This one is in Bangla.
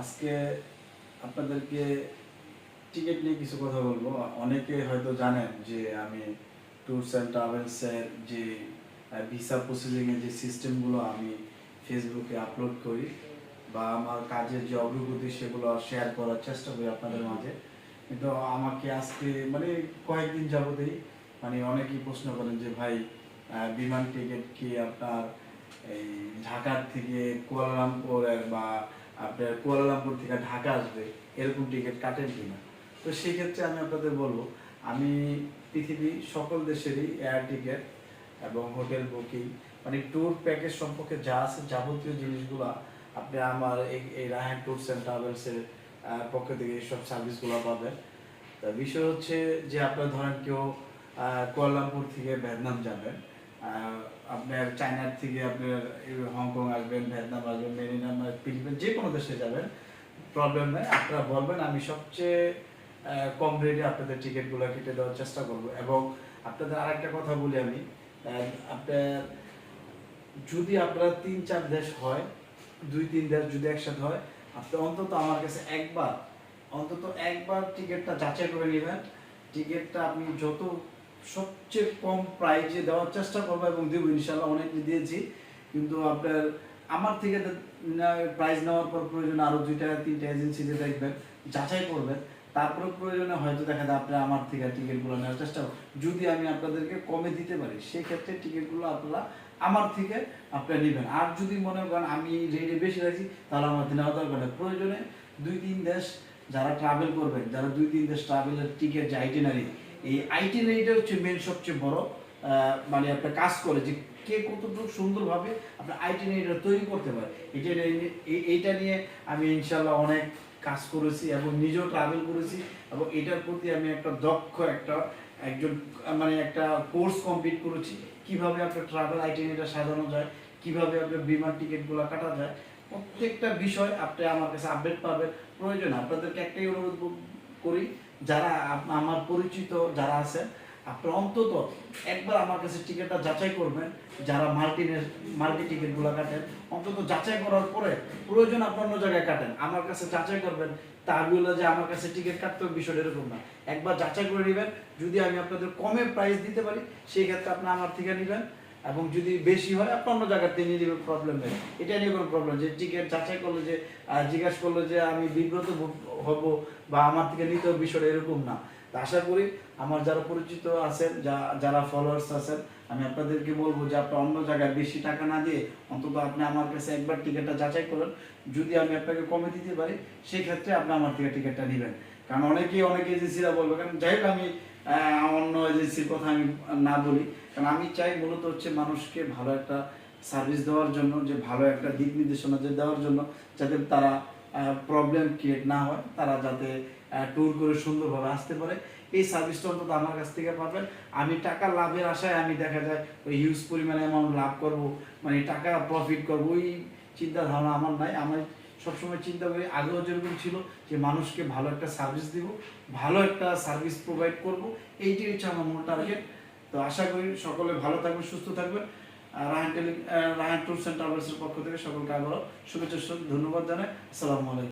আজকে আপনাদেরকে টিকিট নিয়ে কিছু কথা বলব। অনেকে হয়তো জানেন যে আমি ট্যুরস অ্যান্ড ট্রাভেলসের যে ভিসা প্রসেসিংয়ের যে সিস্টেমগুলো আমি ফেসবুকে আপলোড করি বা আমার কাজের যে অগ্রগতি সেগুলো শেয়ার করার চেষ্টা করি আপনাদের মাঝে। কিন্তু আমাকে আজকে মানে কয়েকদিন যাবতেই মানে অনেকেই প্রশ্ন করেন যে ভাই বিমান টিকিট কি আপনার এই ঢাকার থেকে কুয়ালালামপুরের বা আপনার কুয়ালালামপুর থেকে ঢাকা আসবে, এরকম টিকিট কাটেন কিনা। তো সেই ক্ষেত্রে আমি আপনাদের বলব, আমি পৃথিবীর সকল দেশেরই এয়ার টিকিট এবং হোটেল বুকিং মানে ট্যুর প্যাকেজ সম্পর্কে যা আছে যাবতীয় জিনিসগুলো আপনি আমার এই রায়হান ট্যুরস অ্যান্ড ট্রাভেলসের পক্ষ থেকে এইসব সার্ভিসগুলো পাবেন। তা বিষয় হচ্ছে যে আপনার ধরেন কেউ কুয়ালালামপুর থেকে ভিয়েতনাম যাবেন আপনার চায়নার থেকে আপনার হংকং আসবেন, ভিয়েতনাম আসবেন, মেরিনাম, ফিলিপিন, যে কোনো দেশে যাবেন প্রবলেম নেই। আপনারা বলবেন, আমি সবচেয়ে কম রেটে আপনাদের টিকিটগুলো কেটে দেওয়ার চেষ্টা করব। এবং আপনাদের আর একটা কথা বলি আমি আপনার যদি আপনার তিন চার দেশ হয়, দুই তিন দেশ যদি একসাথে হয়, আপনি অন্তত আমার কাছে একবার, অন্তত একবার টিকিটটা যাচাই করে নেবেন। টিকিটটা আপনি যত সবচেয়ে কম প্রাইজে দেওয়ার চেষ্টা করব এবং দেবো ইনশাল্লাহ অনেক দিয়েছি। কিন্তু আপনার, আমার থেকে প্রাইজ নেওয়ার পর প্রয়োজন আরও দুইটা তিনটা এজেন্সিতে দেখবেন, যাচাই করবেন। তারপরে প্রয়োজনে হয়তো দেখা যায় আপনি আমার থেকে টিকিটগুলো নেওয়ার চেষ্টা যদি আমি আপনাদেরকে কমে দিতে পারি সেই ক্ষেত্রে টিকিটগুলো আপনারা আমার থেকে আপনারা নেবেন। আর যদি মনে করেন আমি রেটে বেশি রাখছি, তাহলে আমার নেওয়া দরকার নেই। প্রয়োজনে দুই, তিন দেশ যারা ট্রাভেল করবেন, যারা দুই, তিন দেশ ট্রাভেলের টিকিট যে এই আইটিনারিটা হচ্ছে মেন সবচেয়ে বড় মানে আপনার কাজ করে যে কে কতটুকু সুন্দরভাবে আপনার আইটিনারিটা তৈরি করতে পারে। এটা এইটা নিয়ে আমি ইনশাল্লাহ অনেক কাজ করেছি এবং নিজেও ট্রাভেল করেছি এবং এটার প্রতি আমি একটা দক্ষ একটা, একজন মানে একটা কোর্স কমপ্লিট করেছি। কীভাবে আপনার ট্রাভেল আইটিনারিটা সাজানো যায়, কীভাবে আপনার বিমান টিকিটগুলো কাটা যায়, প্রত্যেকটা বিষয় আপনি আমার কাছে আপডেট পাবেন। প্রয়োজন, আপনাদেরকে একটাই অনুরোধ করি, যারা আমার পরিচিত যারা আছেন আপনারা অন্তত একবার আমার কাছে টিকিটটা যাচাই করবেন, যারা মাল্টি মাল্টি টিকিটগুলো কাটেন, অন্তত যাচাই করার পরে প্রয়োজন আপনি অন্য জায়গায় কাটেন। আমার কাছে যাচাই করবেন, তা বলে যে আমার কাছে টিকিট কাটতে হবে এরকম না। একবার যাচাই করে নেবেন, যদি আমি আপনাদের কমে প্রাইস দিতে পারি, সেই ক্ষেত্রে আপনি আমার থেকে নেবেন। এবং যদি বেশি হয় আপনি অন্য জায়গাতে নিয়ে নেবেন প্রবলেম নেই। এটা নিয়ে কোনো প্রবলেম যে টিকিট যাচাই করল যে জিজ্ঞাসা করল যে, আমি বিব্রত হব বা আমার থেকে নিতে বিষয়টা এরকম না। আশা করি আমার যারা পরিচিত আছেন, যা- যারা ফলোয়ার্স আছেন, আমি আপনাদেরকে বলব যে আপনি অন্য জায়গায় বেশি টাকা না দিয়ে অন্তত আপনি আমার কাছে একবার টিকিটটা যাচাই করুন। যদি আমি আপনাকে কমে দিতে পারি সেই ক্ষেত্রে আপনি আমার থেকে টিকিটটা নেবেন। কারণ অনেকেই অনেক এজেন্সিরা বলবে, কারণ যাই হোক, আমি অন্য এজেন্সির কথা আমি না বলি। কারণ আমি চাই মূলত হচ্ছে মানুষকে ভালো একটা সার্ভিস দেওয়ার জন্য, যে ভালো একটা দিক নির্দেশনা যে দেওয়ার জন্য, যাতে তারা প্রবলেম ক্রিয়েট না হয়, তারা যাতে ট্যুর করে সুন্দরভাবে আসতে পারে। এই সার্ভিসটা অন্তত আমার কাছ থেকে পাবেন। আমি টাকা লাভের আশায় আমি দেখা যায় ওই হিউজ পরিমাণে অ্যামাউন্ট লাভ করব মানে টাকা প্রফিট করব, ওই চিন্তা ধারণা আমার নাই। আমি সবসময় চিন্তা করি, আগেও যেরকম ছিল যে মানুষকে ভালো একটা সার্ভিস দিব, ভালো একটা সার্ভিস প্রোভাইড করব, এইটাই হচ্ছে আমার মূল টার্গেট তো আশা করি সকলে ভালো থাকবেন, সুস্থ থাকবেন। Rahan tele Rahan tours and ট্রাভেলসের পক্ষ থেকে সকলকে আবারও শুভেচ্ছা, ধন্যবাদ জানাই। আসসালামু আলাইকুম।